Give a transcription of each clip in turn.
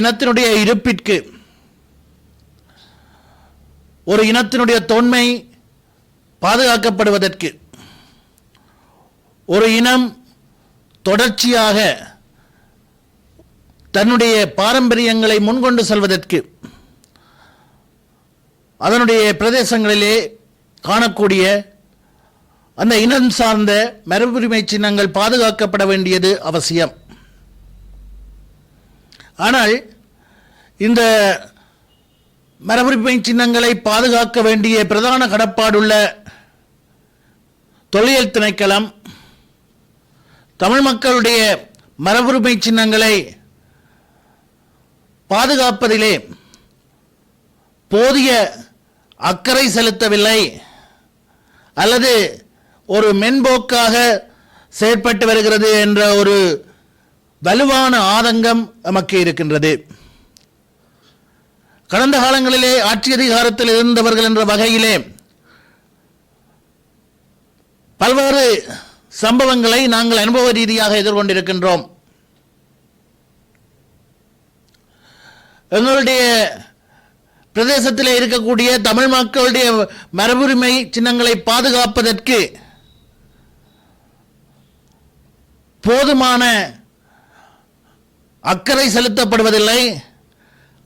இனத்தினுடைய இருப்பிற்கு ஒரு இனத்தினுடைய தொன்மை பாதுகாக்கப்படுவதற்கு ஒரு இனம் தொடர்ச்சியாக தன்னுடைய பாரம்பரியங்களை முன்கொண்டு செல்வதற்கு அதனுடைய பிரதேசங்களிலே காணக்கூடிய அந்த இனம் சார்ந்த மரபுரிமை சின்னங்கள் பாதுகாக்கப்பட வேண்டியது அவசியம். ஆனால் இந்த மரபுரிமை சின்னங்களை பாதுகாக்க வேண்டிய பிரதான கடப்பாடுள்ள தொல்லியல் திணைக்களம் தமிழ் மக்களுடைய மரபுரிமை சின்னங்களை பாதுகாப்பதிலே போதிய அக்கறை செலுத்தவில்லை அல்லது ஒரு மென்போக்காக செயற்பட்டு வருகிறது என்ற ஒரு வலுவான ஆதங்கம் நமக்கு இருக்கின்றது. கடந்த காலங்களிலே ஆட்சி அதிகாரத்தில் இருந்தவர்கள் என்ற வகையிலே பல்வேறு சம்பவங்களை நாங்கள் அனுபவ ரீதியாக எதிர்கொண்டிருக்கின்றோம். எங்களுடைய பிரதேசத்தில் இருக்கக்கூடிய தமிழ் மக்களுடைய மரபுரிமை சின்னங்களை பாதுகாப்பதற்கு போதுமான அக்கறை செலுத்தப்படுவதில்லை.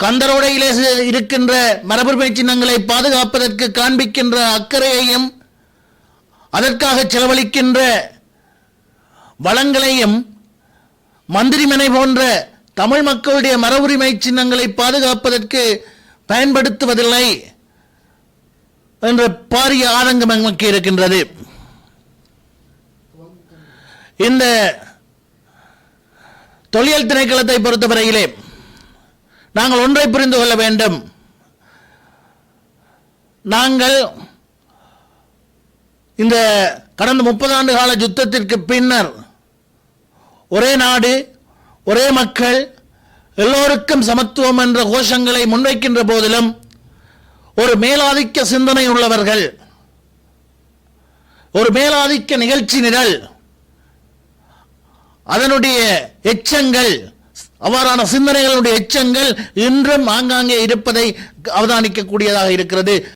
கந்தரோடையிலே இருக்கின்ற மரபுரிமை சின்னங்களை பாதுகாப்பதற்கு காண்பிக்கின்ற அக்கறையையும் அதற்காக செலவழிக்கின்ற வளங்களையும் மந்திரிமனை போன்ற தமிழ் மக்களுடைய மரபுரிமை சின்னங்களை பாதுகாப்பதற்கு பயன்படுத்துவதில்லை என்ற பாரிய ஆதங்கம் நமக்கு இருக்கின்றது. இந்த தொழில் திணைக்களத்தை பொறுத்தவரையிலே நாங்கள் ஒன்றை புரிந்து கொள்ள வேண்டும். நாங்கள் இந்த கடந்த முப்பது ஆண்டு கால யுத்தத்திற்கு பின்னர் ஒரே நாடு ஒரே மக்கள் எல்லோருக்கும் சமத்துவம் என்ற கோஷங்களை முன்வைக்கின்ற போதிலும் ஒரு மேலாதிக்க சிந்தனை உள்ளவர்கள் ஒரு மேலாதிக்க நிகழ்ச்சி நிரல் அதனுடைய எச்சங்கள் அவ்வாறான சிந்தனைகளுடைய எச்சங்கள் இன்றும் ஆங்காங்கே இருப்பதை அவதானிக்கக்கூடியதாக இருக்கிறது.